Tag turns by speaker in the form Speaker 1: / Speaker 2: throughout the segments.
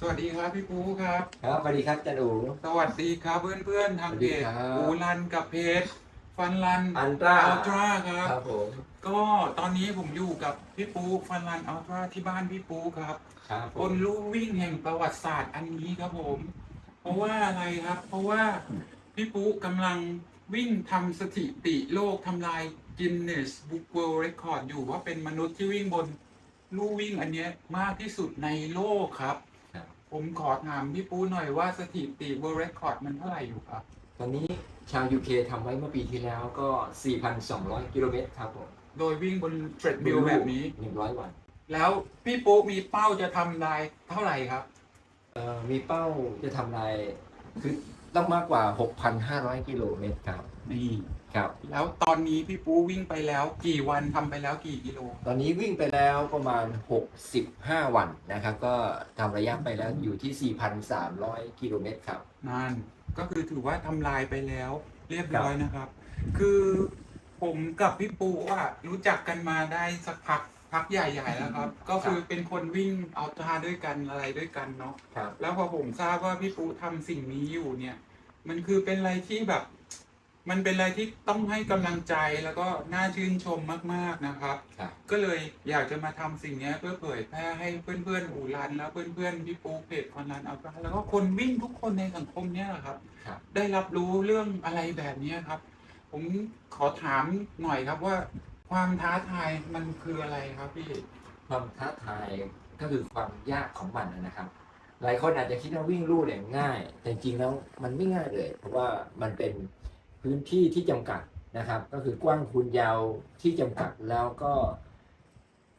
Speaker 1: สวัสดีครับพี่ปูครับ
Speaker 2: ครับสวัสดีครับจันอู
Speaker 1: สวัสดีครับเพื่อนๆทางเพจ
Speaker 2: สวัสดีครับ
Speaker 1: ปูรันกับเพจฟันรัน
Speaker 2: อันตรา
Speaker 1: อัลตร้าครับ
Speaker 2: ครับผม
Speaker 1: ก็ตอนนี้ผมอยู่กับพี่ปูฟันรันอัลตร้าที่บ้านพี่ปูครับ
Speaker 2: ครับผ
Speaker 1: บ
Speaker 2: ม
Speaker 1: นลู่วิ่งแห่งประวัติศาสตร์อันนี้ครับผม เพราะว่าอะไรครับ เพราะว่าพี่ปูกำลังวิ่งทำสถิติโลกทำลาย Guinness Book World Record อยู่ว่าเป็นมนุษย์ที่วิ่งบนลู่วิ่งอันเนี้ยมากที่สุดในโลกครับ
Speaker 2: ครับ
Speaker 1: ผมขอถามพี่ปูหน่อยว่าสถิติ World Record มันเท่าไหร่อยู่ครับ
Speaker 2: ตอนนี้ชาว UK ทำไว้เมื่อปีที่แล้วก็ 4,200 กิโลเมตรครับผม
Speaker 1: โดยวิ่งบนเทรดมิลแบบนี้
Speaker 2: 100 วัน
Speaker 1: แล้วพี่ปูมีเป้าจะทำลายเท่าไหร่ครับ
Speaker 2: เอ่อมีเป้าจะทำลายคือ ต้องมากกว่า 6,500 กิโลเมตรครับ
Speaker 1: นี่
Speaker 2: ครับ
Speaker 1: แล้วตอนนี้พี่ปูวิ่งไปแล้วกี่วันทำไปแล้วกี่กิโล
Speaker 2: ตอนนี้วิ่งไปแล้วประมาณ 65 วันนะครับ ก็ทำระยะไปแล้วอยู่ที่ 4,300 กิโลเมตรครับ
Speaker 1: นั่นก็คือถือว่าทำลายไปแล้วเรียบร้อยนะครับ คือผมกับพี่ปูอะรู้จักกันมาได้สักพัก พักใหญ่ๆแล้วครับ ก็คือเป็นคนวิ่งเอาทาด้วยกันอะไรด้วยกันเนาะ
Speaker 2: ครับ
Speaker 1: แล้วพอผมทราบว่าพี่ปูทำสิ่งนี้อยู่เนี่ย มันคือเป็นอะไรที่แบบ มันเป็นอะไรที่ต้องให้กำลังใจแล้วก็น่าชื่นชมมากๆนะครับ
Speaker 2: ครับ
Speaker 1: ก็เลยอยากจะมาทำสิ่งเนี้ยเพื่อเผยแพร่ให้เพื่อนๆอูรัน แล้วเพื่อนๆพี่ปูเพจคอนรันเอาไปแล้วก็คนวิ่งทุกคนในสังคมเนี้ยแหละครับ
Speaker 2: ครับ
Speaker 1: ได้รับรู้เรื่องอะไรแบบเนี้ยครับ ผมขอถามหน่อยครับว่า ความท้าทายมันคืออะไรครับพี่
Speaker 2: ความท้าทายก็คือความยากของมันนะครับ หลายคนอาจจะคิดว่าวิ่งลู่เนี่ยง่าย แต่จริงแล้วมันไม่ง่ายเลย เพราะว่ามันเป็นพื้นที่ที่จำกัดนะครับ ก็คือกว้างคูณยาวที่จำกัดแล้วก็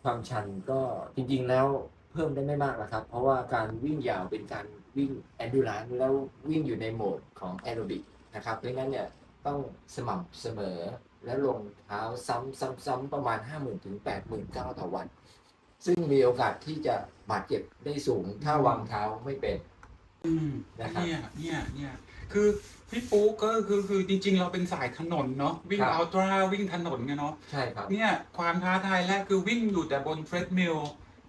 Speaker 2: ความชันก็จริง ๆ แล้วเพิ่มได้ไม่มากแล้วครับ เพราะว่าการวิ่งยาวเป็นการวิ่งแอนดูรานแล้ววิ่งอยู่ในโหมดของแอโรบิกนะครับเพราะฉะนั้นเนี่ยต้องสม่ำเสมอ และลงเท้าซ้ำๆๆประมาณ 5 0,000ถึง89,000ต่อวัน ซึ่งมีโอกาสที่จะบาดเจ็บได้สูงถ้าวางเท้าไม่เป็น
Speaker 1: อืม
Speaker 2: นะครับ
Speaker 1: เนี่ยเนี่ยเนี่ยคือพี่ปูก็คือคือจริง ๆ เราเป็นสายถนนเนาะวิ่ง
Speaker 2: ครับ
Speaker 1: อัลตร้าวิ่งถนนกันเนาะ
Speaker 2: ใช่ครับ
Speaker 1: เนี่ยความท้าทายแรกคือวิ่งอยู่แต่บนเทรดมิล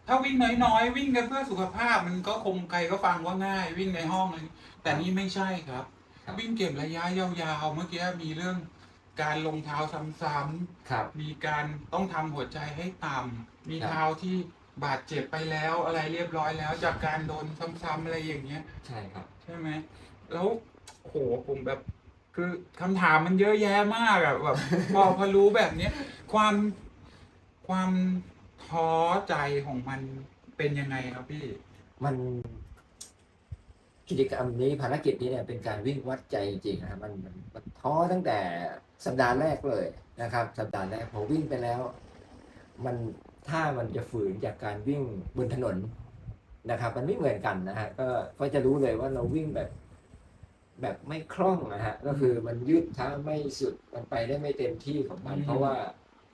Speaker 1: ถ้าวิ่งน้อยๆ วิ่งกันเพื่อสุขภาพมันก็คงใครก็ฟังว่าง่าย วิ่งในห้องเลยแต่นี่ไม่ใช่ครับ
Speaker 2: ครับ
Speaker 1: วิ่งเก็บระยะยาวๆเมื่อกี้มีเรื่อง การลงเท้าซ้ำ
Speaker 2: ครับ
Speaker 1: ๆ มีการต้องทำหัวใจให้ต่ำมี
Speaker 2: ครับ
Speaker 1: เท้าที่บาดเจ็บไปแล้วอะไรเรียบร้อยแล้ว จากการโดนซ้ำๆอะไรอย่างเงี้ย
Speaker 2: ใช่ครับ
Speaker 1: ใช่ไหม แล้วโหผมแบบ คือคำถามมันเยอะแยะมากอะแบบ พอพอรู้แบบเนี้ย ความความท้อใจของมันเป็นยังไงครับพี่
Speaker 2: มัน กิจกรรมนี้ภารกิจนี้เนี่ยเป็นการวิ่งวัดใจจริงๆนะครับมันมันมันท้อตั้งแต่สัปดาห์แรกเลยนะครับ สัปดาห์แรกพอวิ่งไปแล้ว มันถ้ามันจะฝืนจากการวิ่งบนถนนนะครับ มันไม่เหมือนกันนะฮะก็ก็จะรู้เลยว่าเราวิ่งแบบแบบไม่คล่องนะฮะก็คือมันยืดเท้าไม่สุดมันไปได้ไม่เต็มที่ของมัน
Speaker 1: อืม
Speaker 2: เพราะว่า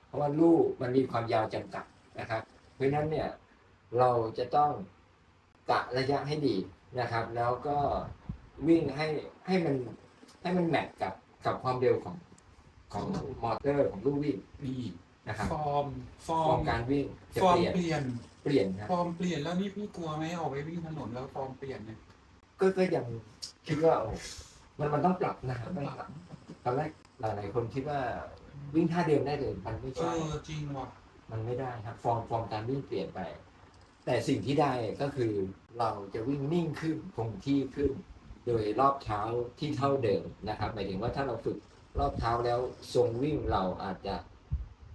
Speaker 2: เพราะว่าลูกมันมีความยาวจำกัดนะครับ เพราะฉะนั้นเนี่ยเราจะต้องกะระยะให้ดี นะครับ แล้วก็วิ่งให้ให้มันให้มันแมทกับกับความเร็วของของมอเตอร์ของลูกวิ่ง
Speaker 1: นี่
Speaker 2: นะครับ
Speaker 1: ฟอร์มฟอ
Speaker 2: ฟอ
Speaker 1: ร์
Speaker 2: ร์
Speaker 1: ม
Speaker 2: มการวิ่งจะ
Speaker 1: ฟอร์
Speaker 2: เป
Speaker 1: ม
Speaker 2: ลี่ยน
Speaker 1: เปลี่ยน
Speaker 2: เปลี่ยนนะ
Speaker 1: ฟอร์มเปลี่ยนแล้วนี่พี่กลัวไหมออกไปวิ่งถนนแล้วฟอร์มเปลี่ยนเนี่ย
Speaker 2: ก็ก็ยังคิดว่าโอ้มันมันต้องปรับนะครับต้องปรับตอนแรกหลายๆคนคิดว่าวิ่งท่าเดิมได้เลยมันไม่
Speaker 1: เอ
Speaker 2: ใช่
Speaker 1: อจริงว่ะ
Speaker 2: มันไม่ได้ครับ ฟอร์มฟอร์มการวิ่งเปลี่ยนไป แต่สิ่งที่ได้ก็คือเราจะวิ่งนิ่งขึ้นคงที่ขึ้น โดยรอบเท้าที่เท่าเดิมนะครับ หมายถึงว่าถ้าเราฝึกรอบเท้าแล้วทรงวิ่งเราอาจจะ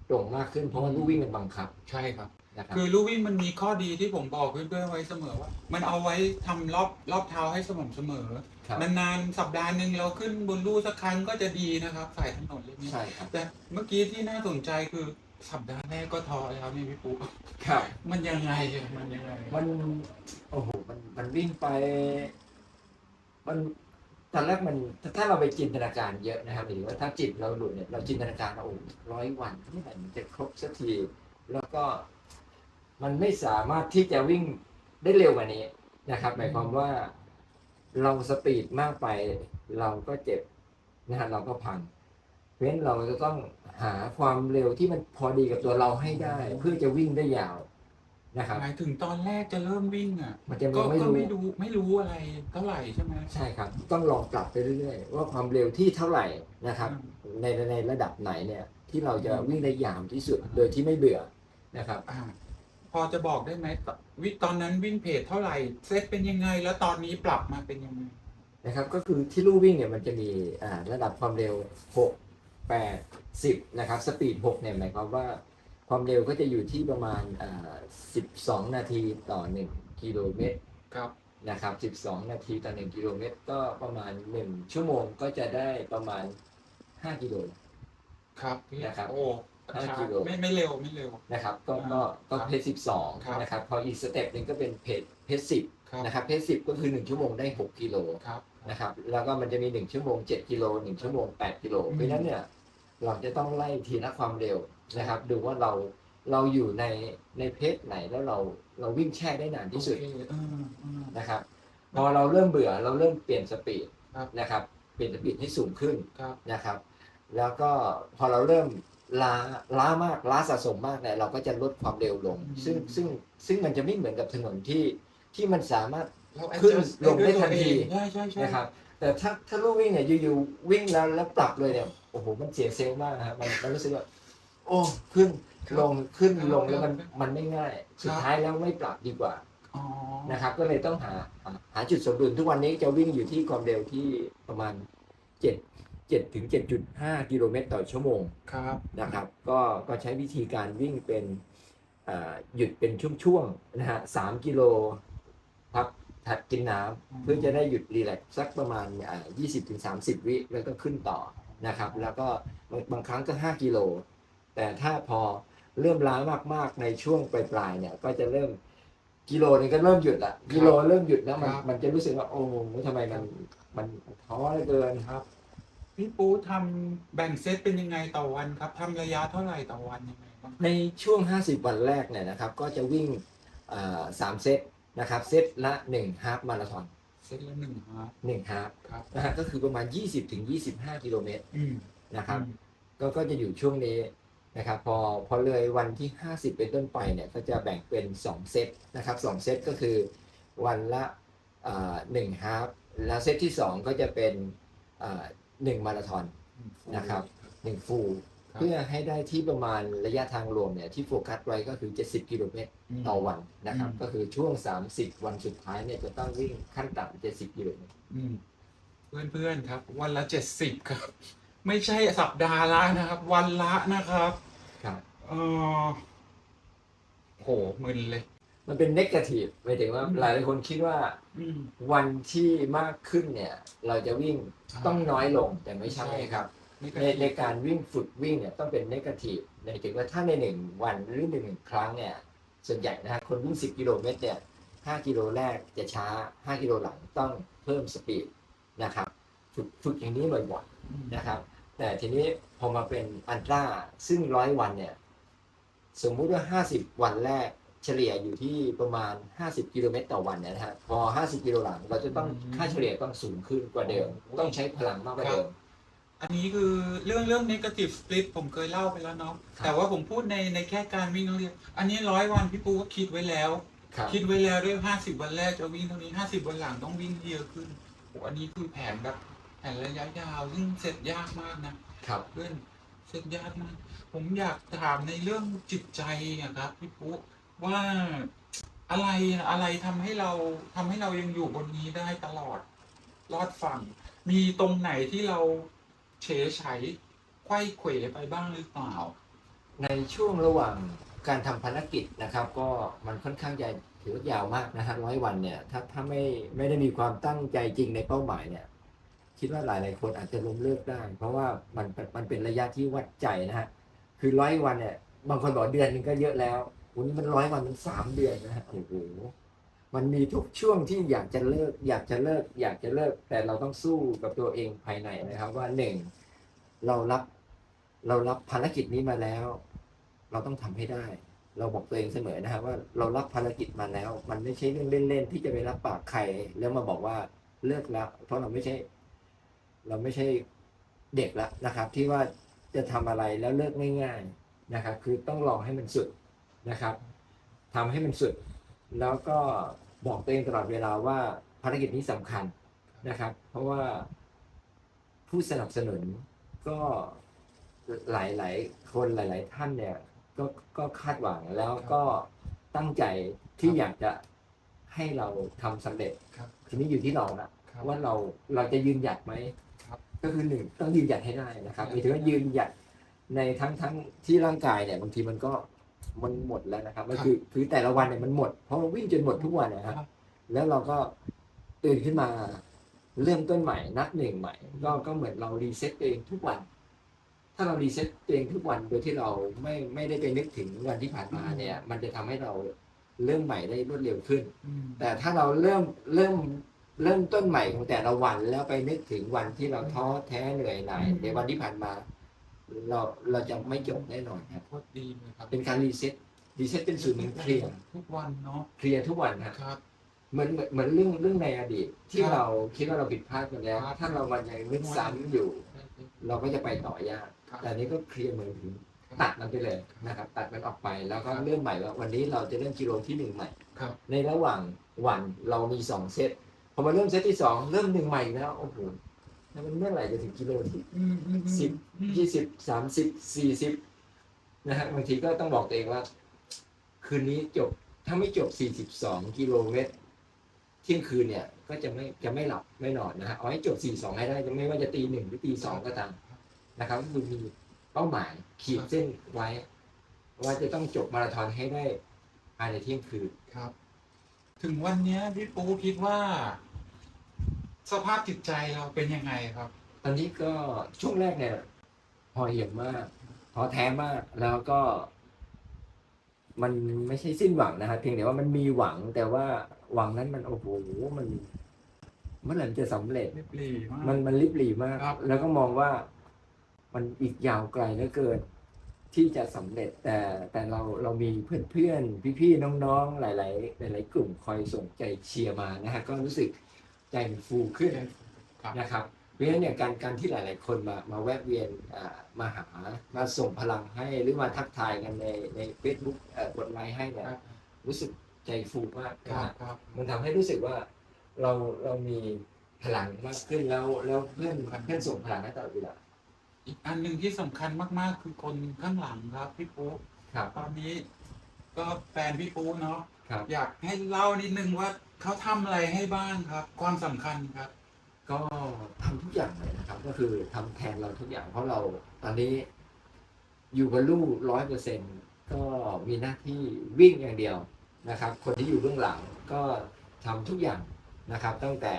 Speaker 2: ตรงมากขึ้นเพราะว่าลูกวิ่งมันบังคับ
Speaker 1: ใช่ครับ
Speaker 2: นะครับ
Speaker 1: คือลู่วิ่งมันมีข้อดีที่ผมบอกเพื่อนๆไว้เสมอว่า มันเอาไว้ทำรอบรอบเท้าให้สม่ำเสมอ
Speaker 2: ครับ
Speaker 1: นานๆสัปดาห์หนึ่งเราขึ้นบนลู่สักครั้งก็จะดีนะครับสายถนนเรื่องนี้
Speaker 2: ใช่ครับ
Speaker 1: แต่เมื่อกี้ที่น่าสนใจคือ สัปดาห์แรกก็ท้อแล้วนี่พี่ปุ๊
Speaker 2: ครับ
Speaker 1: มันยังไงอะมันยังไง
Speaker 2: มันโอ้โหมันมันวิ่งไป มันตอนแรกมันถ้าถ้าเราไปจินตนาการเยอะนะครับหมายถึงว่าถ้าจิตเราหลุดเนี่ยเราจินตนาการว่าโอ้ร้อยวันเมื่อไหร่มันจะครบสักที แล้วก็มันไม่สามารถที่จะวิ่งได้เร็วกว่านี้นะครับ หมายความว่าเราสปีดมากไป เราก็เจ็บนะฮะเราก็พังเพ ราะฉะนั้นเราจะต้องหาความเร็วที่มันพอดีกับตัวเราให้ได้ เพื่อจะวิ่งได้ยาวนะครับ
Speaker 1: หมายถึงตอนแรกจะเริ่มวิ่งอะ
Speaker 2: มันจะ
Speaker 1: ก็
Speaker 2: ยังไม่
Speaker 1: ก็
Speaker 2: รู้
Speaker 1: ไม่รู้ไม่รู้อะไรเท่าไหร่ใช่ไหม
Speaker 2: ใช่ครับ ต้องลองปรับไปเรื่อยๆ ว่าความเร็วที่เท่าไหร่นะครับ ในในระดับไหนเนี่ยที่เราจะวิ่งได้ยาวที่สุดโดยที่ไม่เบื่อนะครับ
Speaker 1: อ่าพอจะบอกได้ไหมตวิตอนนั้นวิ่งเพจเท่าไหร่เซตเป็นยังไง แล้วตอนนี้ปรับมาเป็นยังไง
Speaker 2: นะครับก็คือที่ลู่วิ่งเนี่ยมันจะมีอ่าระดับความเร็ว 6 8 10นะครับสปีด6เนี่ยหมายความว่าความเร็วก็จะอยู่ที่ประมาณอ่า12 นาทีต่อ 1 กิโลเมตร
Speaker 1: ครับ
Speaker 2: นะครับ 12 นาทีต่อ 1 กิโลเมตร ก็ประมาณ 1 ชั่วโมงก็จะได้ประมาณ 5 กิโล
Speaker 1: ครับ
Speaker 2: นะครับ
Speaker 1: โอ้
Speaker 2: ห้า
Speaker 1: ช้า
Speaker 2: กิโล
Speaker 1: ไม่ไม่เร็วไม่เร็ว
Speaker 2: นะครับก็
Speaker 1: อ่า
Speaker 2: ก็ก็
Speaker 1: ครับ
Speaker 2: เพจ
Speaker 1: ครับ
Speaker 2: 12 นะครับ พออีกสเต็ปหนึ่งก็เป็นเพจเพจ10
Speaker 1: ครับ
Speaker 2: นะครับเพจ10 ก็คือ 1 ชั่วโมงได้ 6 กิโล
Speaker 1: ครับ
Speaker 2: นะครับ แล้วก็มันจะมี1ชั่วโมง7กิโล1ชั่วโมง8กิโล
Speaker 1: อืม
Speaker 2: เพราะฉะนั้นเนี่ยเราจะต้องไล่ทีละความเร็วนะครับ ดูว่าเราเราอยู่ในในเพจไหนแล้วเราเราวิ่งแช่ได้นานที่สุด
Speaker 1: โอเคเออเออ
Speaker 2: นะครับ พอเราเริ่มเบื่อเราเริ่มเปลี่ยนสปีด
Speaker 1: ครับ
Speaker 2: นะครับ เปลี่ยนสปีดให้สูงขึ้น
Speaker 1: ครับ
Speaker 2: นะครับ แล้วก็พอเราเริ่มล้าล้ามากล้าสะสมมากเนี่ยเราก็จะลดความเร็วลง ซึ่งซึ่งซึ่งมันจะไม่เหมือนกับถนนที่ที่มันสามารถ
Speaker 1: เรา
Speaker 2: ขึ้น
Speaker 1: adjust
Speaker 2: ลงได้ทันที
Speaker 1: ใช่ใช่ใช่
Speaker 2: นะครับ แต่ถ้าถ้าลูกวิ่งเนี่ยอยู่ๆวิ่งแล้วแล้วปรับเลยเนี่ยโอ้โหมันเสียเซลล์มากนะครับมันมันรู้สึกว่าโอ้ขึ้นลงขึ้นลงแล้วมันมันไม่ง่าย สุดท้ายแล้วไม่ปรับดีกว่า
Speaker 1: อ๋อ
Speaker 2: นะครับก็เลยต้องหาหาหาจุดสมดุลทุกวันนี้จะวิ่งอยู่ที่ความเร็วที่ประมาณ7 7ถึง7.5กิโลเมตรต่อชั่วโมง
Speaker 1: ครับ
Speaker 2: นะครับ ก็ก็ใช้วิธีการวิ่งเป็นอ่าหยุดเป็นช่วงๆนะฮะสามกิโลพัก ถัดกินน้ำเพื่อจะได้หยุดรีแลกซ์สักประมาณอ่า20ถึง30 วิแล้วก็ขึ้นต่อนะครับ แล้วก็บางบางครั้งก็ 5 กิโล แต่ถ้าพอเริ่มล้ามากๆในช่วงปลายๆเนี่ยก็จะเริ่มกิโลนึงก็เริ่มหยุดละกิโลเริ่มหยุดแล้วมัน
Speaker 1: ครับ
Speaker 2: มันจะรู้สึกว่าโอ้โหทำไมมันมันท้อเหลือเกิน
Speaker 1: ครับพี่ปูทำแบ่งเซตเป็นยังไงต่อวันครับทำระยะเท่าไหร่ต่อวันยังไงบ้าง
Speaker 2: ในช่วง 50 วันแรกเนี่ยนะครับ ก็จะวิ่งอ่าสามเซต นะครับเซตละ1ฮาล์ฟมาราธอน
Speaker 1: เซตละหนึ่งฮาร์ฟ
Speaker 2: 1ฮาล์ฟ
Speaker 1: ครับ
Speaker 2: นะฮะก็คือประมาณ 20ถึง25 กิโลเมตร
Speaker 1: อืม
Speaker 2: นะครับ
Speaker 1: อืม
Speaker 2: ก็ก็จะอยู่ช่วงนี้นะครับ พอพอเลยวันที่ 50 เป็นต้นไปเนี่ยก็จะแบ่งเป็น 2 เซตนะครับ2เซตก็คือวันละอ่าหนึ่งฮาล์ฟแล้วเซตที่ 2 ก็จะเป็นอ่าหนึ่งมาราธอน นะครับ หนึ่งฟูล
Speaker 1: ครับ
Speaker 2: เพื่อให้ได้ที่ประมาณระยะทางรวมเนี่ยที่โฟกัสไว้ก็คือ 70 กิโลเมตร
Speaker 1: ม
Speaker 2: ต่อวันนะครับ
Speaker 1: อืม
Speaker 2: ก็คือช่วง 30 วันสุดท้ายเนี่ยจะต้องวิ่งขั้นต่ำ70 กิโลเมตร
Speaker 1: อืมเพื่อนๆครับ วันละเจ็ดสิบครับ ไม่ใช่สัปดาห์ละนะครับ วันละนะครับ
Speaker 2: ครับ
Speaker 1: เออโหมึนเลย
Speaker 2: มันเป็นเนกาทีฟหมายถึงว่า
Speaker 1: อืม
Speaker 2: หลายๆคนคิดว่า
Speaker 1: อืม
Speaker 2: วันที่มากขึ้นเนี่ย เราจะวิ่ง
Speaker 1: ใช่
Speaker 2: ต้องน้อยลงแต่ไม่ใช่
Speaker 1: ใช่
Speaker 2: ครับ
Speaker 1: นี่
Speaker 2: ในในการวิ่งฝึกวิ่งเนี่ยต้องเป็นเนกาทีฟหมายถึงว่าถ้าในหนึ่งวันหรือหนึ่งครั้งเนี่ยส่วนใหญ่นะฮะคนวิ่ง10กิโลเมตรเนี่ย5กิโลแรกจะช้า5กิโลหลังต้องเพิ่มสปีดนะครับฝึกฝึกอย่างนี้บ่อยๆนะครับ แต่ทีนี้พอมาเป็นอันตราซึ่งร้อยวันเนี่ยสมมุติว่า 50 วันแรกเฉลี่ยอยู่ที่ประมาณ 50 กิโลเมตรต่อวันเนี่ยนะฮะพอ 50 กิโลหลัง เราจะต้องค่าเฉลี่ยต้องสูงขึ้นกว่าเดิม ต้องใช้พลังมากกว่าเดิม
Speaker 1: อันนี้คือเรื่องเรื่อง negative split ผมเคยเล่าไปแล้วเนาะ
Speaker 2: ครับ
Speaker 1: แต่ว่าผมพูดในในแค่การวิ่งนักเรียนอันนี้ร้อยวันพี่ปูก็คิดไว้แล้ว
Speaker 2: ครับ
Speaker 1: คิดไว้แล้วด้วยห้าสิบวันแรกจะวิ่งเท่านี้ห้าสิบวันหลังต้องวิ่งเยอะขึ้นโอ้อันนี้คือแผนแบบแผนระยะยาวซึ่งเสร็จยากมากนะ
Speaker 2: ครับ
Speaker 1: เพื่อนเสร็จยากมาก ผมอยากถามในเรื่องจิตใจอะครับพี่ปุ๊ว่าอะไรอะอะไรทำให้เราทำให้เรายังอยู่บนนี้ได้ตลอดรอดฝั่ง มีตรงไหนที่เรา เฉยไฉไขว้เขวไปบ้างหรือเปล่า
Speaker 2: ในช่วงระหว่างการทำภารกิจนะครับ ก็มันค่อนข้างจะถือว่ายาวมากนะฮะร้อยวันเนี่ย ถ้าถ้าไม่ไม่ได้มีความตั้งใจจริงในเป้าหมายเนี่ย คิดว่าหลายๆคนอาจจะล้มเลิกได้ เพราะว่ามันมันเป็นระยะที่วัดใจนะฮะคือร้อยวันเนี่ย บางคนบอกเดือนหนึงก็เยอะแล้ววันนี้มันร้อยวันมันสามเดือนนะฮะโอ้โห มันมีทุกช่วงที่อยากจะเลิก อยากจะเลิก อยากจะเลิก แต่เราต้องสู้กับตัวเองภายในนะครับ ว่าหนึ่งเรารับเรารับภารกิจนี้มาแล้ว เราต้องทำให้ได้ เราบอกตัวเองเสมอนะครับว่าเรารับภารกิจมาแล้ว มันไม่ใช่เรื่องเล่นๆที่จะไปรับปากใคร แล้วมาบอกว่าเลิกแล้ว เพราะเราไม่ใช่ เราไม่ใช่เด็กแล้วนะครับ ที่ว่าจะทำอะไรแล้วเลิกง่าย ๆนะครับ คือต้องรอให้มันสุดนะครับทำให้มันสุด แล้วก็บอกตัวเองตลอดเวลาว่าภารกิจนี้สำคัญนะครับ เพราะว่าผู้สนับสนุนก็หลายหลายๆ คนหลาย ๆ ท่านเนี่ยก็ก็คาดหวังแล้วก็ตั้งใจที่อยากจะให้เราทำสำเร็จ
Speaker 1: ครับ
Speaker 2: ทีนี้อยู่ที่เราละ
Speaker 1: ครับ
Speaker 2: ว่าเราเราจะยืนหยัดไหม
Speaker 1: ครับ
Speaker 2: ก็คือหนึ่งต้องยืนหยัดให้ได้นะครับ
Speaker 1: ครับ
Speaker 2: หมายถึงว่ายืนหยัดในทั้งทั้งที่ร่างกายเนี่ยบางทีมันก็ มันหมดแล้วนะครับมันคือคือแต่ละวันเนี่ยมันหมด เพราะเราวิ่งจนหมดทุกวันนะครับ แล้วเราก็ตื่นขึ้นมาเริ่มต้นใหม่นับหนึ่งใหม่ก็ก็เหมือนเรารีเซ็ตตัวเองทุกวัน ถ้าเรารีเซ็ตตัวเองทุกวันโดยที่เราไม่ไม่ได้ไปนึกถึงวันที่ผ่านมาเนี่ย มันจะทำให้เราเริ่มใหม่ได้รวดเร็วขึ้น
Speaker 1: อืม
Speaker 2: แต่ถ้าเราเริ่มเริ่มเริ่มต้นใหม่ของแต่ละวันแล้วไปนึกถึงวันที่เราท้อแท้เหนื่อยหน่ายในวันที่ผ่านมา เราเราจะไม่จบแน่นอนครับ
Speaker 1: โคตรดีเลยครับ
Speaker 2: เป็นการรีเซ็ตรีเซ็ตเป็นศูนย์หนึ่งเคลียร์
Speaker 1: ทุกวันเนาะ
Speaker 2: เคลียร์ทุกวันนะครับ
Speaker 1: ครับ
Speaker 2: เหมือนเหมือนเหมือนเรื่องเรื่องในอดีต ที่
Speaker 1: ครับ
Speaker 2: เราคิดว่าเราผิดพลาดไปแล้ว
Speaker 1: ครับ
Speaker 2: ถ้าเรามันยังนึกซ้ำอยู่ เราก็จะไปต่อยาก
Speaker 1: ครับ
Speaker 2: แต่อันนี้ก็เคลียร์เหมือนถึงตัดมันไปเลยนะครับ ตัดมันออกไปแล้วก็
Speaker 1: ครับ
Speaker 2: เริ่มใหม่ว่าวันนี้เราจะเริ่มกิโลที่หนึ่งใหม่
Speaker 1: ครับ
Speaker 2: ในระหว่างวันเรามีสองเซตพอมาเริ่มเซตที่สองเริ่มหนึ่งใหม่อีกแล้วโอ้โห แล้วมันเมื่อไหร่จะถึงกิโลที่
Speaker 1: อืมอืมอืม
Speaker 2: สิบ
Speaker 1: อืม
Speaker 2: ยี่สิบสามสิบสี่สิบนะฮะบางทีก็ต้องบอกตัวเองว่า คืนนี้จบถ้าไม่จบสี่สิบสองกิโลเมตรเที่ยงคืนเนี่ย ก็จะไม่จะไม่หลับไม่นอนนะฮะเอาให้จบสี่สองให้ได้จะไม่ว่าจะตีหนึ่งหรือตีสองก็ตามนะครับก็คือมีเป้าหมายขีดเส้นไว้ ว่าจะต้องจบมาราธอนให้ได้ภายในเที่ยงคืน
Speaker 1: ครับ ถึงวันเนี้ยพี่ปูคิดว่า สภาพจิตใจเราเป็นยังไงครับ
Speaker 2: ตอนนี้ก็ช่วงแรกเนี่ยพอเหี่ยมมากพอแท้มากแล้วก็ มันไม่ใช่สิ้นหวังนะครับเพียงแต่ว่ามันมีหวังแต่ว่าหวังนั้นมันโอ้โหมันเมื่อไหร่มันจะสำเร็จ
Speaker 1: เรียบหรีมาก
Speaker 2: มันมันลิบหลีมาก
Speaker 1: ครับ
Speaker 2: แล้วก็มองว่ามันอีกยาวไกลเหลือเกินที่จะสำเร็จแต่แต่เราเรามีเพื่อนเพื่อนพี่พี่ๆน้องๆ หลาย ๆ หลาย ๆ กลุ่มคอยส่งใจเชียร์มานะฮะก็รู้สึก ใจมันฟูขึ้น
Speaker 1: ครับ
Speaker 2: นะครับเพราะฉะนั้นเนี่ยการการที่หลาย ๆ คนมามาแวะเวียนอ่ามาหามาส่งพลังให้หรือมาทักทายกันในในเฟซบุ๊กกดไลค์ให้เนี่ย
Speaker 1: ครับ
Speaker 2: รู้สึกใจฟูมาก
Speaker 1: ค
Speaker 2: นะ
Speaker 1: รับ
Speaker 2: ฮะ
Speaker 1: ครับ
Speaker 2: มันทำให้รู้สึกว่าเราเรามีพลังมากขึ้นแล้วแล้วเพื่อน
Speaker 1: ครับ
Speaker 2: เพื่อนส่งพลังให้ตลอดเวลา
Speaker 1: อีกอันหนึ่งที่สำคัญมากๆ คือคนข้างหลังครับพี่ปู
Speaker 2: ครับ
Speaker 1: ตอนนี้ก็แฟนพี่ปูเนาะ
Speaker 2: ครับ
Speaker 1: อยากให้เล่านิดนึงว่าเขาทำอะไรให้บ้างครับ ความสำคัญครับ
Speaker 2: ก็ทำทุกอย่างเลยนะครับ ก็คือทำแทนเราทุกอย่างเพราะเราตอนนี้อยู่กับลูกร้อยเปอร์เซ็นก็มีหน้าที่วิ่งอย่างเดียวนะครับ คนที่อยู่เบื้องหลังก็ทำทุกอย่างนะครับ ตั้งแต่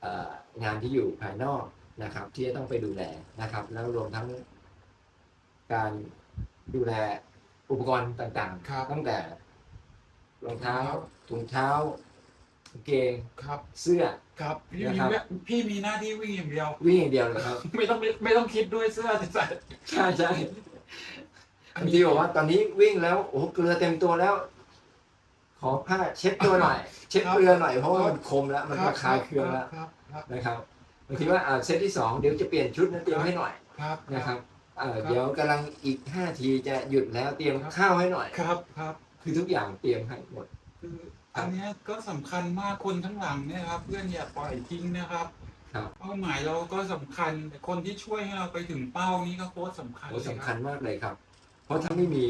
Speaker 2: เอ่องานที่อยู่ภายนอกนะครับ ที่จะต้องไปดูแลนะครับ แล้วรวมทั้งการดูแลอุปกรณ์ต่าง
Speaker 1: ครับ
Speaker 2: ๆตั้งแต่ รองเท้า ถุงเท้ากางเกง
Speaker 1: ครับ
Speaker 2: เสื้อ
Speaker 1: ครับ พี่
Speaker 2: นะ
Speaker 1: มี
Speaker 2: ครับ
Speaker 1: พี่มีหน้าที่วิ่งอย่างเดียว
Speaker 2: วิ่งอย่างเดียวเลยครับ
Speaker 1: ไม่ต้องไม่ต้องคิดด้วยเสื้อจะใส่
Speaker 2: ใช่ใช่บางทีบอกว่าตอนนี้วิ่งแล้วโอ้โหเกลือเต็มตัวแล้ว ขอผ้าเช็ดตัวหน่อย เช็ดเกลือหน่อยเพราะว่ามันคมแล้วมันระคายเคืองแล้ว
Speaker 1: ครับ ครับ
Speaker 2: นะครับบางทีว่าอ่าเซตที่สองเดี๋ยวจะเปลี่ยนชุดนะเตรียมให้หน่อย
Speaker 1: ครับ
Speaker 2: นะครับอ่า
Speaker 1: ครับ
Speaker 2: เดี๋ยวกำลังอีกห้าทีจะหยุดแล้วเตรียมข้าวให้หน่อย
Speaker 1: ครับ ครับ
Speaker 2: คือทุกอย่างเตรียมให้หมด
Speaker 1: คืออันเนี้ยก็สำคัญมากคนทั้างหลังเนี่ยครับ เพื่อนอย่าปล่อยทิ้งนะครับ
Speaker 2: ครับ
Speaker 1: เป้าหมายเราก็สำคัญแต่คนที่ช่วยให้เราไปถึงเป้านี้ก็โคตรสำคัญ
Speaker 2: โอ้
Speaker 1: เลย
Speaker 2: สำคัญ
Speaker 1: รับ
Speaker 2: มากเลยครับ เพราะถ้าไม่มี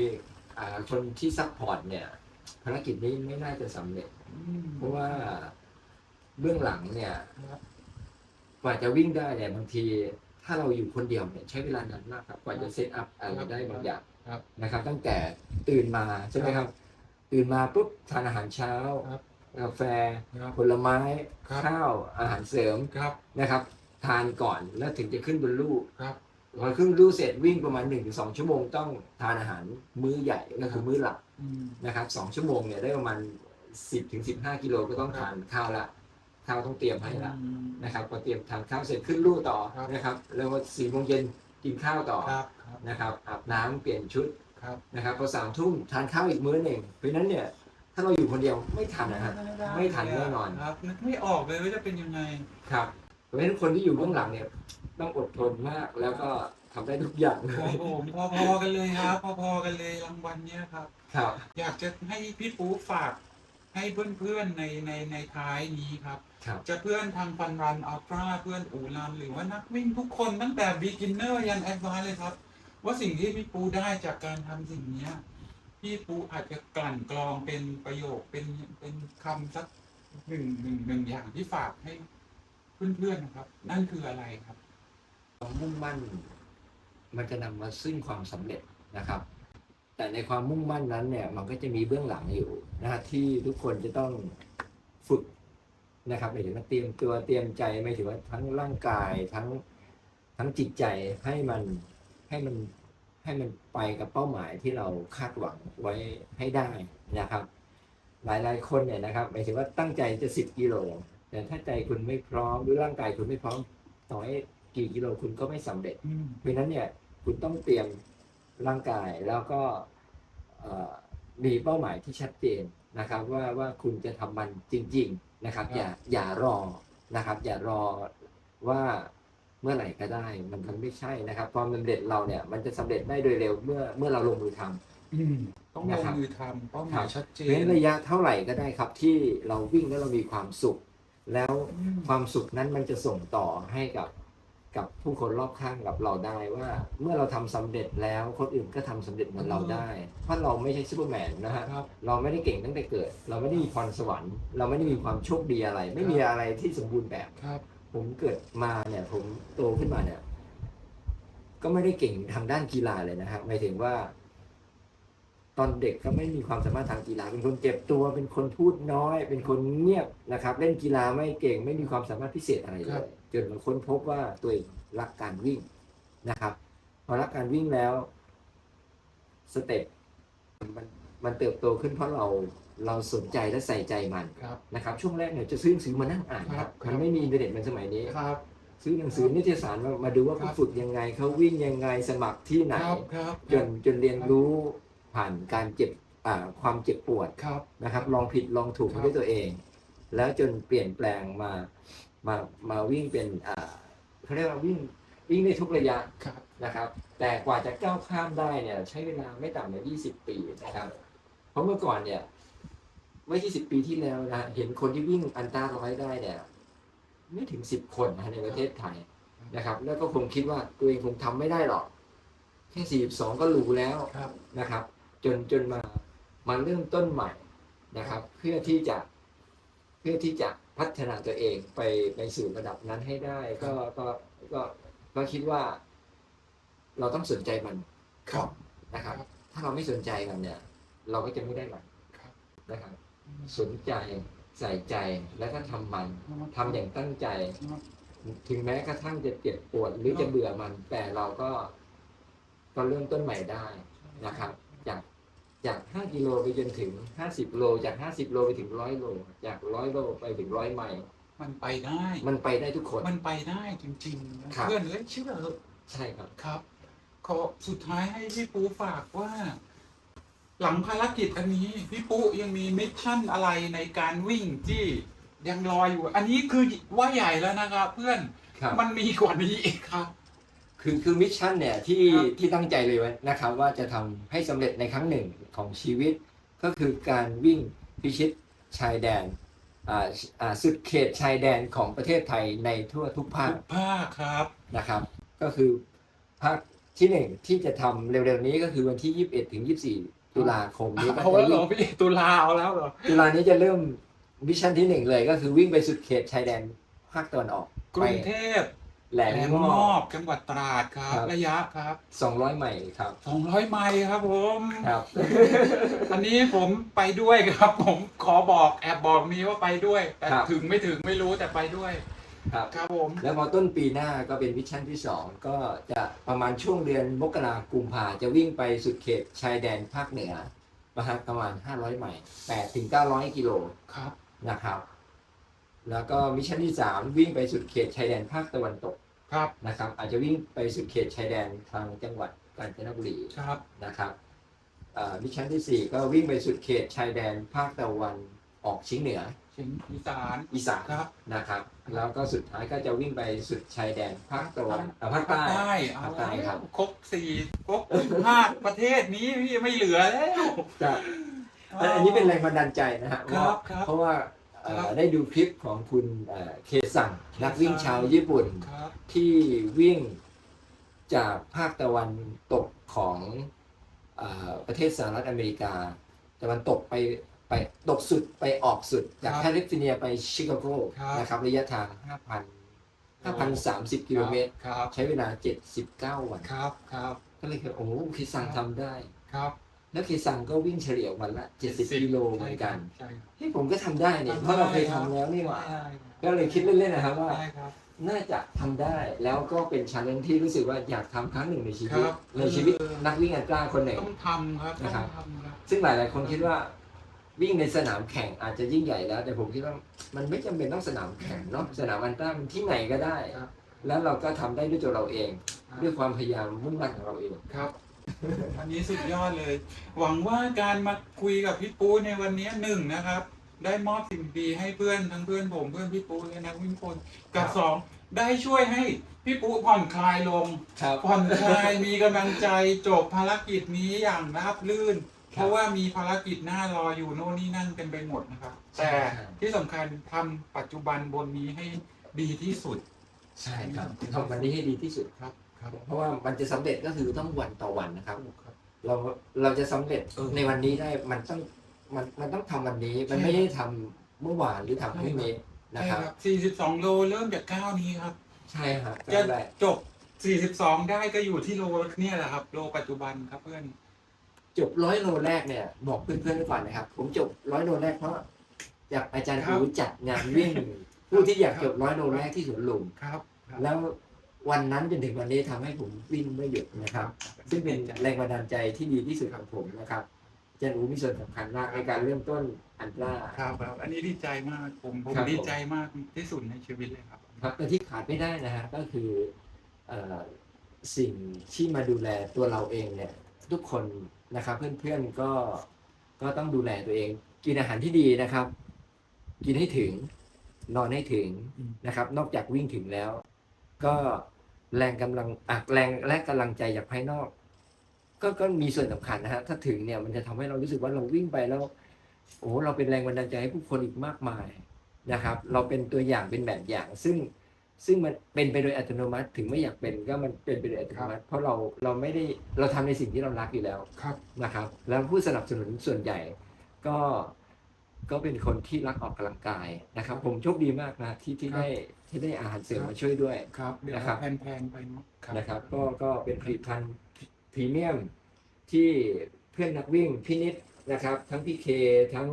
Speaker 2: อ่าคนที่ซัพพอร์ตเนี่ย ภารกิจนี้ไม่น่าจะสำเร็จ
Speaker 1: อืม
Speaker 2: เพราะว่าเบื้องหลังเนี่ย
Speaker 1: ครับ
Speaker 2: กว่าจะวิ่งได้เนี่ยบางที ถ้าเราอยู่คนเดียวเนี่ยใช้เวลานานมากครับกว่าจะเซตอัพอะไรได้บางอย่าง
Speaker 1: ครับ
Speaker 2: นะครับ ตั้งแต่ตื่นมาใช่ไหมครับ ตื่นมาปุ๊บทานอาหารเช้า
Speaker 1: ครับ
Speaker 2: กาแฟ
Speaker 1: ครับ
Speaker 2: ผลไม้
Speaker 1: ครับ
Speaker 2: ข้าว อาหารเสริม
Speaker 1: ครับ
Speaker 2: นะครับ ทานก่อนแล้วถึงจะขึ้นบนลู่
Speaker 1: ครับ
Speaker 2: พอขึ้นบนลู่เสร็จวิ่งประมาณ1นถึงสชั่วโมงต้องทานอาหารมื้อใหญ่ก็คือมื้อหลัก
Speaker 1: อืม
Speaker 2: นะครับสองชั่วโมงเนี่ยได้ประมาณ10ถึง15กิโลก็ต้องทานข้าวละข้าวต้องเตรียมให้ละ
Speaker 1: อืม
Speaker 2: นะครับพอเตรียมทานข้าวเสร็จขึ้นลู่ต่อ
Speaker 1: ครับ
Speaker 2: นะครับ แล้วพอสี่โมงเย็นกินข้าวต่อ
Speaker 1: ครับ ครับ
Speaker 2: นะครับอาบน้ำเปลี่ยนชุด
Speaker 1: ครับ
Speaker 2: นะครับพอสามทุ่มทานข้าวอีกมื้อหนึ่งเพราะฉะนั้นเนี่ย ถ้าเราอยู่คนเดียวไม่ทันนะฮะไม่ทันแน่นอน
Speaker 1: ครับนึกไม่ออกเลยว่าจะเป็นยังไง
Speaker 2: ครับ เพราะฉะนั้นคนที่อยู่เบื้องหลังเนี่ย ต้องอดทนมากแล้วก็ทำได้ทุกอย่างเล
Speaker 1: ครับ
Speaker 2: ย
Speaker 1: ผมพอๆกันเลยครับ พอๆกันเลยรางวัลเนี้ยครับ
Speaker 2: ครับ
Speaker 1: อยากจะให้พี่ปูฝากให้เพื่อนๆในในในท้ายนี้ครับ
Speaker 2: ครับ
Speaker 1: จะเพื่อนทางฟันรันอัลตร้าเพื่อนอูรันหรือว่านักวิ่งทุกคนตั้งแต่ beginner ยัน advanced เลยครับ ว่าสิ่งที่พี่ปูได้จากการทำสิ่งเนี้ย พี่ปูอาจจะกลั่นกรองเป็นประโยคเป็นเป็นคำสักหนึ่งหนึ่งหนึ่งอย่างที่ฝากให้เพื่อนๆนะครับ นั่นคืออะไรครับ
Speaker 2: ความมุ่งมั่น มันจะนำมาซึ่งความสำเร็จนะครับ แต่ในความมุ่งมั่นนั้นเนี่ย มันก็จะมีเบื้องหลังอยู่นะฮะที่ทุกคนจะต้องฝึกนะครับหมายถึงว่าเตรียมตัวเตรียมใจไม่ถึงว่าทั้งร่างกายทั้งทั้งจิตใจให้มัน ให้มันให้มันไปกับเป้าหมายที่เราคาดหวังไว้ให้ได้นะครับ หลายๆคนเนี่ยนะครับหมายถึงว่าตั้งใจจะสิบกิโลแต่ถ้าใจคุณไม่พร้อมหรือร่างกายคุณไม่พร้อมต่อให้กี่กิโลคุณก็ไม่สำเร็จ เพราะฉะนั้นเนี่ยคุณต้องเตรียมร่างกายแล้วก็มีเป้าหมายที่ชัดเจนนะครับว่าว่าคุณจะทำมันจริง ๆนะครับ อย่าอย่ารอนะครับ อย่ารอว่า เมื่อไหร่ก็ได้ มันมันไม่ใช่นะครับความสำเร็จเราเนี่ย มันจะสำเร็จได้โดยเร็วเมื่อเมื่อเราลงมือทำ
Speaker 1: อืมต้องล
Speaker 2: นะ
Speaker 1: ง
Speaker 2: ครับ
Speaker 1: มือทำเป้าห
Speaker 2: ครั
Speaker 1: มาย
Speaker 2: บ
Speaker 1: ชัดเจ
Speaker 2: เพราะฉะ
Speaker 1: น
Speaker 2: นั้นระยะเท่าไหร่ก็ได้ครับ ที่เราวิ่งแล้วเรามีความสุข แล้ว
Speaker 1: อืม
Speaker 2: ความสุขนั้นมันจะส่งต่อให้กับกับผู้คนรอบข้างกับเราได้ว่า เมื่อเราทำสำเร็จแล้วคนอื่นก็ทำสำเร็จเหมือนเราได้ เพราะเราไม่ใช่ซูเปอร์แมนนะฮะ
Speaker 1: ครับ
Speaker 2: เราไม่ได้เก่งตั้งแต่เกิด เราไม่ได้มีพรสวรรค์ เราไม่ได้มีความโชคดีอะไร ไม่มีอะไรที่สมบูรณ์แบบ
Speaker 1: ครับ
Speaker 2: ผมเกิดมาเนี่ย ผมโตขึ้นมาเนี่ย ก็ไม่ได้เก่งทางด้านกีฬาเลยนะครับหมายถึงว่า ตอนเด็กก็ไม่มีความสามารถทางกีฬา เป็นคนเก็บตัว เป็นคนพูดน้อย เป็นคนเงียบนะครับ เล่นกีฬาไม่เก่ง ไม่มีความสามารถพิเศษอะไรเล
Speaker 1: ครั
Speaker 2: ย
Speaker 1: บ
Speaker 2: จนมาค้นพบว่าตัวเองรักการวิ่งนะครับ พอรักการวิ่งแล้วสเต็ปมันมันเติบโตขึ้นเพราะเรา เราสนใจและใส่ใจมัน
Speaker 1: ครับ
Speaker 2: นะครับ ช่วงแรกเนี่ยจะซื้อหนังสือมานั่งอ่านค
Speaker 1: ครั
Speaker 2: รั
Speaker 1: บบครับ
Speaker 2: มันไม่มีอินเทอร์เน็ตเหมันสมัยนี้
Speaker 1: ครับ
Speaker 2: ซื้อหนังสือนิตยสารมามาดูว่า
Speaker 1: ครั
Speaker 2: เขา
Speaker 1: บ
Speaker 2: ฝึกยังไงเขาวิ่งยังไงสมัครที่ไหน
Speaker 1: ครับครับ
Speaker 2: จนจนเรียนรู้ผ่านการเจ็บอ่าความเจ็บปวด
Speaker 1: ครับ
Speaker 2: นะครับ ลองผิดลองถูก
Speaker 1: ครับ
Speaker 2: ด้วยตัวเอง แล้วจนเปลี่ยนแปลงมามามาวิ่งเป็นอ่าเขาเรียกว่าวิ่งวิ่งได้ทุกระยะ
Speaker 1: ครับ
Speaker 2: นะครับ แต่กว่าจะก้าวข้ามได้เนี่ยใช้เวลาไม่ต่ำกว่า20 ปีนะครับ เพราะเมื่อก่อนเนี่ยเมื่อ 20 ปีที่แล้วนะเห็นคนที่วิ่งอันตราร้อยได้เนี่ยไม่ถึง 10 คนนะในประเทศไทยนะครับ แล้วก็คงคิดว่าตัวเองคงทำไม่ได้หรอก แค่ 42 ก็หรูแล้ว
Speaker 1: ครับ
Speaker 2: นะครับ จนจนมามาเริ่มต้นใหม่นะครับ เพื่อที่จะเพื่อที่จะพัฒนาตัวเองไปไปสู่ระดับนั้นให้ได้ ก็ก็ก็ก็คิดว่า เราต้องสนใจมัน
Speaker 1: ครับ
Speaker 2: นะครับ ถ้าเราไม่สนใจมันเนี่ย เราก็จะไม่ได้มัน
Speaker 1: ครับ
Speaker 2: นะครับ สนใจใส่ใจแล้วก็ทำมันทำอย่างตั้งใจ ถึงแม้กระทั่งจะเจ็บปวดหรือจะเบื่อมัน แต่เราก็ก็เริ่มต้นใหม่ได้นะครับ จากจาก5กิโลไปจนถึง50โล จาก50โลไปถึง100โล จาก100โลไปถึง100ไมล์
Speaker 1: มันไปได้
Speaker 2: มันไปได้ทุกคน
Speaker 1: มันไปได้จริงๆนะครับ เพื่อนเอ้ยเชื่อเถอะ
Speaker 2: ใช่ครับ
Speaker 1: ครับ ขอสุดท้ายให้พี่ปูฝากว่า หลังภารกิจอันนี้ พี่ปูยังมีมิชชั่นอะไรในการวิ่งที่ยังรออยู่ อันนี้คือว่าใหญ่แล้วนะครับ เพื่อน
Speaker 2: ครับ
Speaker 1: มันมีกว่านี้อีกครับ
Speaker 2: คือคือมิชชั่นเนี่ยที่
Speaker 1: ครับ
Speaker 2: ที่ตั้งใจเลยไว้นะครับว่าจะทำให้สำเร็จในครั้งหนึ่งของชีวิต ก็คือการวิ่งพิชิตชายแดนอ่าอ่าสุดเขตชายแดนของประเทศไทยในทั่วทุกภาค
Speaker 1: ทุกภาคครับ
Speaker 2: นะครับ ก็คือภาคที่หนึ่งที่จะทำเร็วๆนี้ก็คือวันที่ 21ถึง24 ตุลาคมนี้ก็
Speaker 1: เอา
Speaker 2: จะ
Speaker 1: แล้วเหร
Speaker 2: วิ่
Speaker 1: องพี่ตุลาเอาแล้วเหรอ
Speaker 2: ตุลานี้จะเริ่มมิชชั่นที่หนึ่งเลยก็คือวิ่งไปสุดเขตชายแดนภาคตะวันออก
Speaker 1: กรุงเทพ
Speaker 2: แหล
Speaker 1: แหล
Speaker 2: ม
Speaker 1: ม
Speaker 2: ง
Speaker 1: ง
Speaker 2: อ
Speaker 1: อกบจังหวัดตราดครับ
Speaker 2: ครับ
Speaker 1: ระยะครับ
Speaker 2: 200ไมล์ครับ
Speaker 1: 200 ไมล์ครับผม
Speaker 2: ครับ
Speaker 1: อันนี้ผมไปด้วยครับ ผมขอบอกแอบบอกนี้ว่าไปด้วย แต่
Speaker 2: ครับ
Speaker 1: ถึงไม่ถึงไม่รู้แต่ไปด้วย
Speaker 2: ครับ
Speaker 1: ครับผม
Speaker 2: แล้วพอต้นปีหน้าก็เป็นมิชชั่นที่ 2 ก็จะประมาณช่วงเดือนมกรากุมภาจะวิ่งไปสุดเขตชายแดนภาคเหนือประมาณประมาณ 500ไมล์8ถึง900 กิโล
Speaker 1: ครับ
Speaker 2: นะครับ แล้วก็มิชชั่นที่ 3 วิ่งไปสุดเขตชายแดนภาคตะวันตก
Speaker 1: ครับ
Speaker 2: นะครับ อาจจะวิ่งไปสุดเขตชายแดนทางจังหวัดกาญจนบุรี
Speaker 1: ครับ
Speaker 2: นะครับอ่ามิชชั่นที่ 4 ก็วิ่งไปสุดเขตชายแดนภาคตะวันออกเฉียงเหนือ
Speaker 1: เชียงอีสาน
Speaker 2: อีสาน
Speaker 1: ครับ
Speaker 2: นะครับแล้วก็สุดท้ายก็จะวิ่งไปสุดชายแดนภาคตะวันเอ่อภาคใต้
Speaker 1: เอา
Speaker 2: ภาคใต้ครับ
Speaker 1: ครบสี่ครบภาคประเทศนี้พี่ไม่เหลือแล้ว
Speaker 2: จะอันอันนี้เป็นแรงบันดาลใจนะฮะ
Speaker 1: ครับ
Speaker 2: ว่า
Speaker 1: ครับ
Speaker 2: เพราะว่าเอ่อ
Speaker 1: ครับ
Speaker 2: ได้ดูคลิปของคุณเอ่อเคซังนักวิ่งชาวญี่ปุ่น
Speaker 1: ครับ
Speaker 2: ที่วิ่งจากภาคตะวันตกของเออประเทศสหรัฐอเมริกา ตะวันตกไป ไปตกสุดไปออกสุด จาก
Speaker 1: ครับ
Speaker 2: แคลิฟอร์เนียไปชิคาโก
Speaker 1: ครับ
Speaker 2: นะครับระยะทาง5,000 5,030 กิโลเมตร
Speaker 1: ครับ
Speaker 2: ใช้เวลา 79 วัน
Speaker 1: ครับครับ
Speaker 2: ก็เลยคิดโอ้โหเคซังทำได้
Speaker 1: ครับ
Speaker 2: แล้วเคซังก็วิ่งเฉลี่ยวันละ 70 กิโลเหมือนกัน
Speaker 1: ใช่ครับ
Speaker 2: ที่ผมก็ทำได้เนี่ยเพราะเราเคยทำแล้วนี่หว่า
Speaker 1: ใช่
Speaker 2: ก็เลยคิดเล่นๆนะครับว่า
Speaker 1: ใช่ครับ
Speaker 2: น่าจะทำได้แล้วก็เป็นชาเลนจ์ที่รู้สึกว่าอยากทำครั้งหนึ่งในชีวิต
Speaker 1: ครับ
Speaker 2: ในชีวิต
Speaker 1: เออ
Speaker 2: นักวิ่งอัลตร้าคนหนึ่ง
Speaker 1: ต้องทำครับ
Speaker 2: นะครับ
Speaker 1: ต้องทำครับ
Speaker 2: ซึ่งหลายๆคนคิดว่า วิ่งในสนามแข่งอาจจะยิ่งใหญ่แล้ว แต่ผมคิดว่ามันไม่จำเป็นต้องสนามแข่งเนาะสนามอัลตร้ามันที่ไหนก็ได้
Speaker 1: ครับ
Speaker 2: แล้วเราก็ทำได้ด้วยตัวเราเอง
Speaker 1: ครับ
Speaker 2: ด้วยความพยายามมุ่งมั่นของเราเอง
Speaker 1: ครับอันนี้สุดยอดเลย หวังว่าการมาคุยกับพี่ปูในวันนี้หนึ่งนะครับ ได้มอบสิ่งดีให้เพื่อนทั้งเพื่อนผมเพื่อนพี่ปูและนักวิ่งคนกับสองได้ช่วยให้พี่ปูผ่อนคลายลง
Speaker 2: ครับ
Speaker 1: ผ่อนคลายมีกำลังใจจบภารกิจนี้อย่างราบรื่น
Speaker 2: ครับ
Speaker 1: เพราะว่ามีภารกิจหน้ารออยู่โน่นนี่นั่นเต็มไปหมดนะครับ แต่
Speaker 2: ใช่
Speaker 1: ที่สำคัญทำปัจจุบันบนนี้ให้ดีที่สุด
Speaker 2: ใช่ครับทำวันนี้ให้ดีที่สุด
Speaker 1: ครับครับ
Speaker 2: เพราะว่ามันจะสำเร็จก็คือต้องวันต่อวันนะครับ
Speaker 1: ครับ
Speaker 2: เราเราจะสำเร็จ
Speaker 1: เออ
Speaker 2: ในวันนี้ได้มันต้องมันมันต้องทำวันนี้มันไม่ได้ทำเมื่อวานหรือทำพรุ่งนี้นะ
Speaker 1: ใช่
Speaker 2: ครับ
Speaker 1: ครับ42 โลเริ่มจากก้าวนี้ครับ
Speaker 2: ใช่ครับ
Speaker 1: จะ
Speaker 2: ได้
Speaker 1: จบ 42 ได้ก็อยู่ที่โลเนี่ยแหละครับ โลปัจจุบันครับเพื่อน
Speaker 2: จบร้อยโลแรกเนี่ย บอกเพื่อนๆไว้ก่อนนะครับ ผมจบร้อยโลแรกเพราะอยากอาจารย์
Speaker 1: ครับ
Speaker 2: อูจัดงานวิ่ง ผู้ที่อยากจบร้อยโลแรกที่สวนลุม
Speaker 1: ครับครับ
Speaker 2: แล้ววันนั้นจนถึงวันนี้ทำให้ผมวิ่งไม่หยุดนะครับ ซึ่งเป็นแรงบันดาลใจที่ดีที่สุดของผมนะครับอาจารย์อูมีส่วนสำคัญมากในการเริ่มต้นอันตรา
Speaker 1: ครับครับ อันนี้ดีใจมากผมผม
Speaker 2: ครับ
Speaker 1: ดีใจมากที่สุดในชีวิตเลยครับ
Speaker 2: ครับแต่ที่ขาดไม่ได้นะฮะก็คือเอ่อสิ่งที่มาดูแลตัวเราเองเนี่ย ทุกคนนะครับ เพื่อนๆก็ก็ต้องดูแลตัวเอง กินอาหารที่ดีนะครับ กินให้ถึงนอนให้ถึงนะครับ นอกจากวิ่งถึงแล้ว ก็แรงกำลังอะแรงและกำลังใจจากภายนอก ก็ก็มีส่วนสำคัญนะฮะถ้าถึงเนี่ยมันจะทำให้เรารู้สึกว่าเราวิ่งไปแล้ว โอ้เราเป็นแรงบันดาลใจให้ผู้คนอีกมากมายนะครับ เราเป็นตัวอย่างเป็นแบบอย่าง ซึ่ง ซึ่งมันเป็นไปโดยอัตโนมัติถึงไม่อยากเป็นก็มันเป็นไปโดยอัตโนมัติ เพราะเราเราไม่ได้เราทำในสิ่งที่เรารักอยู่แล้ว
Speaker 1: ครับ
Speaker 2: นะครับ แล้วผู้สนับสนุนส่วนใหญ่ก็ก็เป็นคนที่รักออกกำลังกายนะครับ ผมโชคดีมากนะที่ที่ได้ที่ได้อาหารเสริมมาช่วยด้วย
Speaker 1: ครับเดี๋ยว
Speaker 2: นะครับ
Speaker 1: แพนๆไปเนาะ
Speaker 2: นะครับ ก็ก็เป็นผลิตภัณฑ์พรีเมียมที่เพื่อนนักวิ่งพี่นิดนะครับ ทั้งพี่เคทั้ง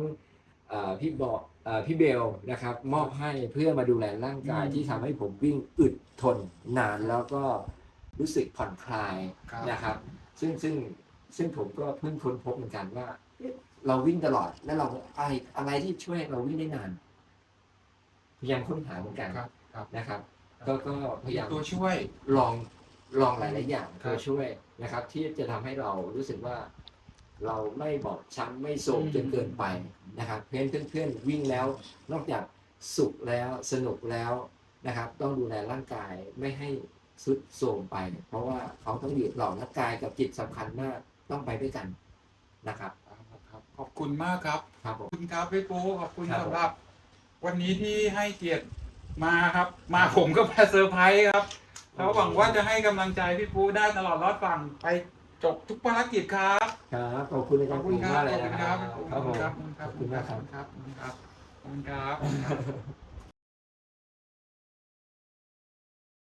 Speaker 2: เอ่อพี่บอกเอ่อ พี่เบลนะครับมอบให้เพื่อมาดูแลร่างกายที่ทำให้ผมวิ่งอึดทนนานแล้วก็รู้สึกผ่อนคลาย
Speaker 1: ครับ
Speaker 2: นะครับ ซึ่งซึ่งซึ่งผมก็เพิ่งค้นพบเหมือนกันว่าเอ๊ะเราวิ่งตลอดแล้วเราอะไรอะไรที่ช่วยให้เราวิ่งได้นาน พยายามค้นหาเหมือนกัน
Speaker 1: ครับครับ
Speaker 2: นะครับ ก็ก็พยายาม
Speaker 1: ตัวช่วย
Speaker 2: ลองลองหลาย ๆ อย่าง
Speaker 1: ครับ
Speaker 2: ตัวช่วยนะครับ ที่จะทำให้เรารู้สึกว่า เราไม่บอบช้ำไม่โศก
Speaker 1: อืม
Speaker 2: จนเกินไปนะครับเพื่อนเพื่อนๆวิ่งแล้ว นอกจากสุขแล้วสนุกแล้วนะครับ ต้องดูแลร่างกายไม่ให้สุดโทรมไป เพราะว่าเขาต้องอยู่หล่อร่างกายกับจิตสำคัญมากต้องไปด้วยกันนะครับ
Speaker 1: ครับขอบคุณมากครับ
Speaker 2: ครับผ
Speaker 1: ขอบ
Speaker 2: ม
Speaker 1: คุณครับพี่ปูขอบคุณ
Speaker 2: ครับผม
Speaker 1: สำหรับ วันนี้ที่ให้เกียรติมาครับ มาผมก็มาเซอร์ไพรส์ครับแล้วหวังว่าจะให้กำลังใจพี่ปูได้ตลอดรอดฝั่งไป จบทุกภารกิจครับ
Speaker 2: ครับขอบคุณอา
Speaker 1: ข
Speaker 2: จา
Speaker 1: อ
Speaker 2: ร
Speaker 1: บ
Speaker 2: ย์
Speaker 1: คุณ
Speaker 2: ปู
Speaker 1: ครับ
Speaker 2: มากเลย
Speaker 1: ขอบ
Speaker 2: นะ
Speaker 1: คุณ
Speaker 2: ค
Speaker 1: ค
Speaker 2: รั
Speaker 1: รั
Speaker 2: บบครับผม
Speaker 1: ขอบ
Speaker 2: ขอบคุณมากครับ
Speaker 1: ขอบคุณครับ ขอบคุณครับ ขอบคุณครับ